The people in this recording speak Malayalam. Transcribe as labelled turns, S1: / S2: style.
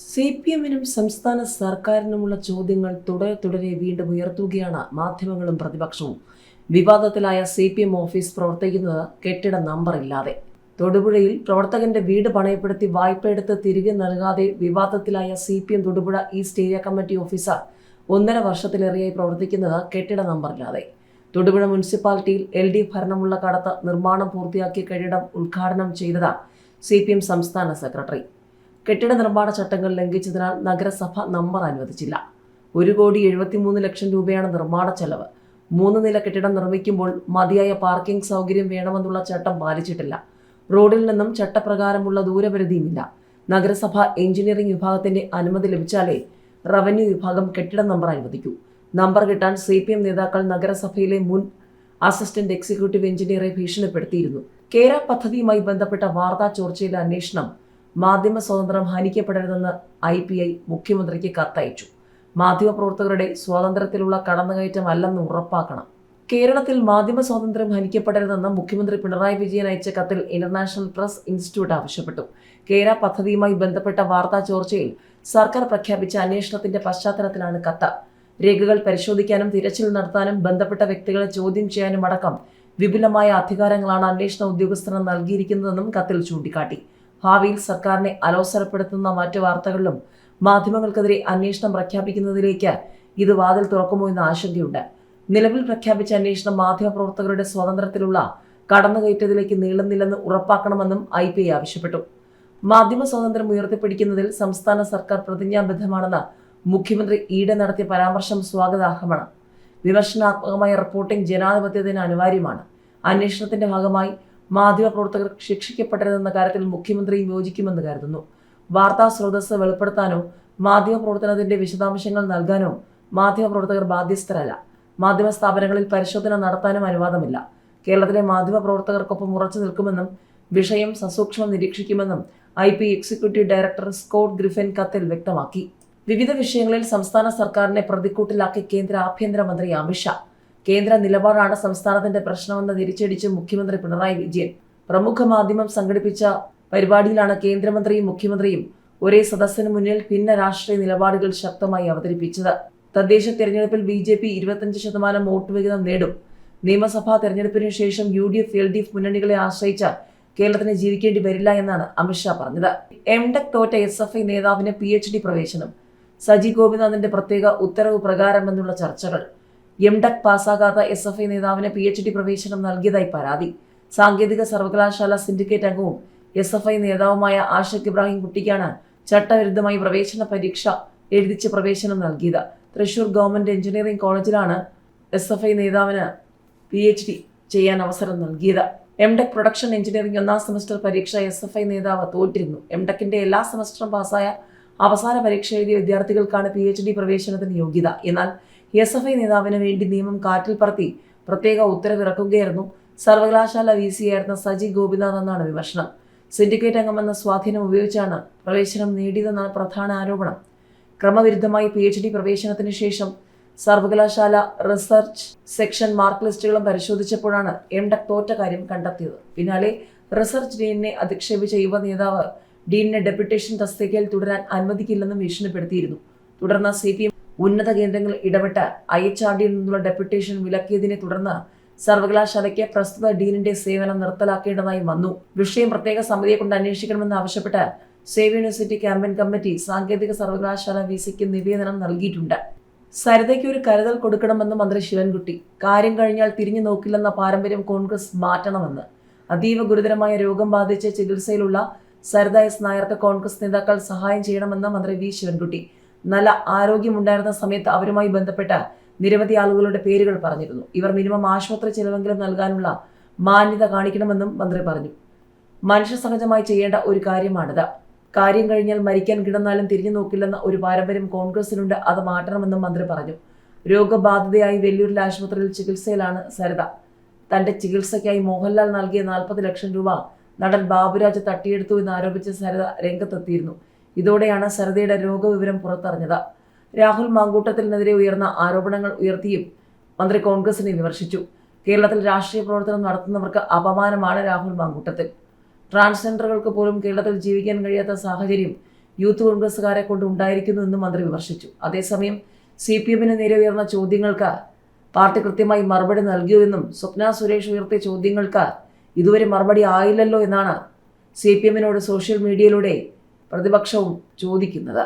S1: സി പി എമ്മിനും സംസ്ഥാന സർക്കാരിനുമുള്ള ചോദ്യങ്ങൾ തുടരെ തുടരെ വീണ്ടും ഉയർത്തുകയാണ് മാധ്യമങ്ങളും പ്രതിപക്ഷവും. വിവാദത്തിലായ സി പി എം ഓഫീസ് പ്രവർത്തിക്കുന്നത് കെട്ടിട നമ്പർ ഇല്ലാതെ തൊടുപുഴയിൽ പ്രവർത്തകന്റെ വീട് പണയപ്പെടുത്തി വായ്പയെടുത്ത് തിരികെ നൽകാതെ വിവാദത്തിലായ C P M Thodupuzha east area committee officer ഒന്നര വർഷത്തിലേറെയായി പ്രവർത്തിക്കുന്നത് കെട്ടിട നമ്പറില്ലാതെ. തൊടുപുഴ മുനിസിപ്പാലിറ്റിയിൽ എൽ ഡി ഭരണമുള്ള കടത്ത് നിർമ്മാണം പൂർത്തിയാക്കിയ കെട്ടിടം ഉദ്ഘാടനം ചെയ്തത് സി പി എം സംസ്ഥാന സെക്രട്ടറി. കെട്ടിട നിർമ്മാണ ചട്ടങ്ങൾ ലംഘിച്ചതിനാൽ നഗരസഭ നമ്പർ അനുവദിച്ചില്ല. ഒരു കോടി എഴുപത്തിമൂന്ന് ലക്ഷം രൂപയാണ് നിർമ്മാണ ചെലവ്. മൂന്ന് നില കെട്ടിടം നിർമ്മിക്കുമ്പോൾ മതിയായ പാർക്കിംഗ് സൗകര്യം വേണമെന്നുള്ള ചട്ടം പാലിച്ചിട്ടില്ല. റോഡിൽ നിന്നും ചട്ടപ്രകാരമുള്ള ദൂരപരിധിയുമില്ല. നഗരസഭ എഞ്ചിനീയറിംഗ് വിഭാഗത്തിന്റെ അനുമതി ലഭിച്ചാലേ റവന്യൂ വിഭാഗം കെട്ടിട നമ്പർ അനുവദിക്കൂ. നമ്പർ കിട്ടാൻ സി പി എം നേതാക്കൾ നഗരസഭയിലെ മുൻ അസിസ്റ്റന്റ് എക്സിക്യൂട്ടീവ് എഞ്ചിനീയറെ ഭീഷണിപ്പെടുത്തിയിരുന്നു. കേര പദ്ധതിയുമായി ബന്ധപ്പെട്ട വാർത്താ ചോർച്ചയിലെ അന്വേഷണം മാധ്യമ സ്വാതന്ത്ര്യം ഹനിക്കപ്പെടരുതെന്ന് ഐ പി ഐ മുഖ്യമന്ത്രിക്ക് കത്തയച്ചു. മാധ്യമപ്രവർത്തകരുടെ സ്വാതന്ത്ര്യത്തിലുള്ള കടന്നുകയറ്റമല്ലെന്ന് ഉറപ്പാക്കണം. കേരളത്തിൽ മാധ്യമ സ്വാതന്ത്ര്യം ഹനിക്കപ്പെടരുതെന്ന് മുഖ്യമന്ത്രി പിണറായി വിജയൻ അയച്ച കത്തിൽ ഇന്റർനാഷണൽ പ്രസ് ഇൻസ്റ്റിറ്റ്യൂട്ട് ആവശ്യപ്പെട്ടു. കേര പദ്ധതിയുമായി ബന്ധപ്പെട്ട വാർത്താ ചോർച്ചയിൽ സർക്കാർ പ്രഖ്യാപിച്ച അന്വേഷണത്തിന്റെ പശ്ചാത്തലത്തിലാണ് കത്ത്. രേഖകൾ പരിശോധിക്കാനും തിരച്ചിൽ നടത്താനും ബന്ധപ്പെട്ട വ്യക്തികളെ ചോദ്യം ചെയ്യാനും അടക്കം വിപുലമായ അധികാരങ്ങളാണ് അന്വേഷണ ഉദ്യോഗസ്ഥന് നൽകിയിരിക്കുന്നതെന്നും കത്തിൽ ചൂണ്ടിക്കാട്ടി. ഭാവിയിൽ സർക്കാരിനെ അലോസരപ്പെടുത്തുന്ന മറ്റ് വാർത്തകളിലും മാധ്യമങ്ങൾക്കെതിരെ അന്വേഷണം പ്രഖ്യാപിക്കുന്നതിലേക്ക് ഇത് വാതിൽ തുറക്കുമോ എന്ന ആശങ്കയുണ്ട്. നിലവിൽ പ്രഖ്യാപിച്ച അന്വേഷണം മാധ്യമപ്രവർത്തകരുടെ സ്വാതന്ത്ര്യത്തിലുള്ള കടന്നുകയറ്റത്തിലേക്ക് നീളുന്നില്ലെന്ന് ഉറപ്പാക്കണമെന്നും ഐ പി ഐ ആവശ്യപ്പെട്ടു. മാധ്യമ സ്വാതന്ത്ര്യം ഉയർത്തിപ്പിടിക്കുന്നതിൽ സംസ്ഥാന സർക്കാർ പ്രതിജ്ഞാബദ്ധമാണെന്ന് മുഖ്യമന്ത്രി ഈടെ നടത്തിയ പരാമർശം സ്വാഗതാർഹമാണ്. വിമർശനാത്മകമായ റിപ്പോർട്ടിംഗ് ജനാധിപത്യത്തിന് അനിവാര്യമാണ്. അന്വേഷണത്തിന്റെ ഭാഗമായി മാധ്യമപ്രവർത്തകർ ശിക്ഷിക്കപ്പെടരുതെന്ന കാര്യത്തിൽ മുഖ്യമന്ത്രിയും യോജിക്കുമെന്ന് കരുതുന്നു. വാർത്താ സ്രോതസ് വെളിപ്പെടുത്താനോ മാധ്യമപ്രവർത്തനത്തിന്റെ വിശദാംശങ്ങൾ നൽകാനോ മാധ്യമപ്രവർത്തകർ ബാധ്യസ്ഥരല്ല. മാധ്യമ സ്ഥാപനങ്ങളിൽ പരിശോധന നടത്താനും അനുവാദമില്ല. കേരളത്തിലെ മാധ്യമപ്രവർത്തകർക്കൊപ്പം ഉറച്ചു നിൽക്കുമെന്നും വിഷയം സസൂക്ഷ്മം നിരീക്ഷിക്കുമെന്നും I P executive director Scott Griffin കത്തിൽ വ്യക്തമാക്കി. വിവിധ വിഷയങ്ങളിൽ സംസ്ഥാന സർക്കാരിനെ പ്രതിക്കൂട്ടിലാക്കി കേന്ദ്ര ആഭ്യന്തരമന്ത്രി അമിത്ഷാ കേന്ദ്ര നിലപാടാണ് സംസ്ഥാനത്തിന്റെ പ്രശ്നമെന്ന് തിരിച്ചടിച്ച് മുഖ്യമന്ത്രി പിണറായി വിജയൻ. പ്രമുഖ മാധ്യമം സംഘടിപ്പിച്ച പരിപാടിയിലാണ് കേന്ദ്രമന്ത്രിയും മുഖ്യമന്ത്രിയും ഒരേ സദസ്സിന് മുന്നിൽ ഭിന്ന രാഷ്ട്രീയ നിലപാടുകൾ ശക്തമായി അവതരിപ്പിച്ചത്. തദ്ദേശ തെരഞ്ഞെടുപ്പിൽ ബി ജെ പി ഇരുപത്തഞ്ച് ശതമാനം വോട്ട് വിഹിതം നേടും. നിയമസഭാ തെരഞ്ഞെടുപ്പിന് ശേഷം U D F L D F മുന്നണികളെ ആശ്രയിച്ച കേരളത്തിന് ജീവിക്കേണ്ടി വരില്ല എന്നാണ് അമിത്ഷാ പറഞ്ഞത്. എം ടെക് തോറ്റ എസ് എഫ് ഐ നേതാവിന് പി എച്ച് ഡി പ്രവേശനം. സജി ഗോപിനാഥിന്റെ പ്രത്യേക ഉത്തരവ് പ്രകാരമെന്നുള്ള ചർച്ചകൾ. എം ടെക് പാസ്സാകാത്ത എസ് എഫ് ഐ നേതാവിന് പി എച്ച് ഡി പ്രവേശനം നൽകിയതായി പരാതി. സാങ്കേതിക സർവകലാശാല സിൻഡിക്കേറ്റ് അംഗവും എസ് എഫ് ഐ നേതാവുമായ ആഷിഖ് ഇബ്രാഹിം കുട്ടിക്കാണ് ചട്ടവിരുദ്ധമായി പ്രവേശന പരീക്ഷ എഴുതിച്ച് പ്രവേശനം നൽകിയത്. തൃശൂർ ഗവൺമെന്റ് എഞ്ചിനീയറിംഗ് കോളേജിലാണ് എസ് എഫ് ഐ നേതാവിന് പി എച്ച് ഡി ചെയ്യാൻ അവസരം നൽകിയത്. എം ടെക് പ്രൊഡക്ഷൻ എഞ്ചിനീയറിംഗ് ഒന്നാം സെമസ്റ്റർ പരീക്ഷ എസ് എഫ് ഐ നേതാവ് തോറ്റിരുന്നു. എം ടെക്കിന്റെ എല്ലാ സെമസ്റ്ററും പാസ്സായ അവസാന പരീക്ഷ എഴുതിയ വിദ്യാർത്ഥികൾക്കാണ് പി എച്ച് ഡി പ്രവേശനത്തിന് യോഗ്യത. എന്നാൽ എസ് എഫ് ഐ നേതാവിന് വേണ്ടി നിയമം കാറ്റിൽ പറത്തി പ്രത്യേക ഉത്തരവിറക്കുകയായിരുന്നു. സർവകലാശാല വി സി ആയിരുന്ന സജി ഗോപിനാഥ് എന്നാണ് വിമർശനം. സിൻഡിക്കേറ്റ് അംഗമെന്ന സ്വാധീനം ഉപയോഗിച്ചാണ് പ്രവേശനം നേടിയതെന്നാണ് പ്രധാന ആരോപണം. ക്രമവിരുദ്ധമായി പി എച്ച് ഡി പ്രവേശനത്തിന് ശേഷം സർവകലാശാല റിസർച്ച് സെക്ഷൻ മാർക്ക് ലിസ്റ്റുകളും പരിശോധിച്ചപ്പോഴാണ് എം ടെക് തോറ്റ കാര്യം കണ്ടെത്തിയത്. പിന്നാലെ റിസർച്ച് ഡീനിനെ അധിക്ഷേപിച്ച യുവ നേതാവ് ഡീനിനെ ഡെപ്യൂട്ടേഷൻ തസ്തികയിൽ തുടരാൻ അനുവദിക്കില്ലെന്നും ഭീഷണിപ്പെടുത്തിയിരുന്നു. തുടർന്ന് സി പി എം ഉന്നത കേന്ദ്രങ്ങൾ ഇടപെട്ട് ഐ എച്ച് ആർ ഡിയിൽ നിന്നുള്ള ഡെപ്യൂട്ടേഷൻ വിലക്കിയതിനെ തുടർന്ന് സർവകലാശാലയ്ക്ക് പ്രസ്തുത ഡീനിന്റെ സേവനം നിർത്തലാക്കേണ്ടതായി വന്നു. വിഷയം പ്രത്യേക സമിതിയെ കൊണ്ട് അന്വേഷിക്കണമെന്ന് ആവശ്യപ്പെട്ട് സേവ് യൂണിവേഴ്സിറ്റി ക്യാമ്പയിൻ കമ്മിറ്റി സാങ്കേതിക സർവകലാശാല വി സിക്ക് നിവേദനം നൽകിയിട്ടുണ്ട്. സരിതയ്ക്ക് ഒരു കരുതൽ കൊടുക്കണമെന്ന് മന്ത്രി ശിവൻകുട്ടി. കാര്യം കഴിഞ്ഞാൽ തിരിഞ്ഞു നോക്കില്ലെന്ന പാരമ്പര്യം കോൺഗ്രസ് മാറ്റണമെന്ന്. അതീവ ഗുരുതരമായ രോഗം ബാധിച്ച് ചികിത്സയിലുള്ള സരിത എസ് നായർക്ക് കോൺഗ്രസ് നേതാക്കൾ സഹായം ചെയ്യണമെന്ന് മന്ത്രി വി ശിവൻകുട്ടി. നല്ല ആരോഗ്യമുണ്ടായിരുന്ന സമയത്ത് അവരുമായി ബന്ധപ്പെട്ട നിരവധി ആളുകളുടെ പേരുകൾ പറഞ്ഞിരുന്നു. ഇവർ മിനിമം ആശുപത്രി ചെലവെങ്കിലും നൽകാനുള്ള മാന്യത കാണിക്കണമെന്നും മന്ത്രി പറഞ്ഞു. മനുഷ്യ സഹജമായി ചെയ്യേണ്ട ഒരു കാര്യമാണിത്. കാര്യം കഴിഞ്ഞാൽ മരിക്കാൻ കിടന്നാലും തിരിഞ്ഞു നോക്കില്ലെന്ന ഒരു പാരമ്പര്യം കോൺഗ്രസിനുണ്ട് അത് മാറ്റണമെന്നും മന്ത്രി പറഞ്ഞു. രോഗബാധിതയായി വെല്ലൂരിലെ ആശുപത്രിയിൽ ചികിത്സയിലാണ് സരിത. തന്റെ ചികിത്സയ്ക്കായി മോഹൻലാൽ നൽകിയ നാൽപ്പത് ലക്ഷം രൂപ നടൻ ബാബുരാജ് തട്ടിയെടുത്തു എന്ന് ആരോപിച്ച് സരിത രംഗത്തെത്തിയിരുന്നു. ഇതോടെയാണ് സരിതയുടെ രോഗവിവരം പുറത്തറിഞ്ഞത്. രാഹുൽ മാങ്കൂട്ടത്തിനെതിരെ ഉയർന്ന ആരോപണങ്ങൾ ഉയർത്തിയും മന്ത്രി കോൺഗ്രസിനെ വിമർശിച്ചു. കേരളത്തിൽ രാഷ്ട്രീയ പ്രവർത്തനം നടത്തുന്നവർക്ക് അപമാനമാണ് രാഹുൽ മാങ്കൂട്ടത്തിൽ. ട്രാൻസ്ജെൻഡറുകൾക്ക് പോലും കേരളത്തിൽ ജീവിക്കാൻ കഴിയാത്ത സാഹചര്യം യൂത്ത് കോൺഗ്രസ്സുകാരെ കൊണ്ട് ഉണ്ടായിരിക്കുന്നു എന്നും മന്ത്രി വിമർശിച്ചു. അതേസമയം സി പി എമ്മിന് നേരെ ഉയർന്ന ചോദ്യങ്ങൾക്ക് പാർട്ടി കൃത്യമായി മറുപടി നൽകിയോ എന്നും സ്വപ്ന സുരേഷ് ഉയർത്തിയ ചോദ്യങ്ങൾക്ക് ഇതുവരെ മറുപടി ആയില്ലല്ലോ എന്നാണ് സി പി എമ്മിനോട് സോഷ്യൽ മീഡിയയിലൂടെ പ്രതിപക്ഷവും ചോദിക്കുന്നത്.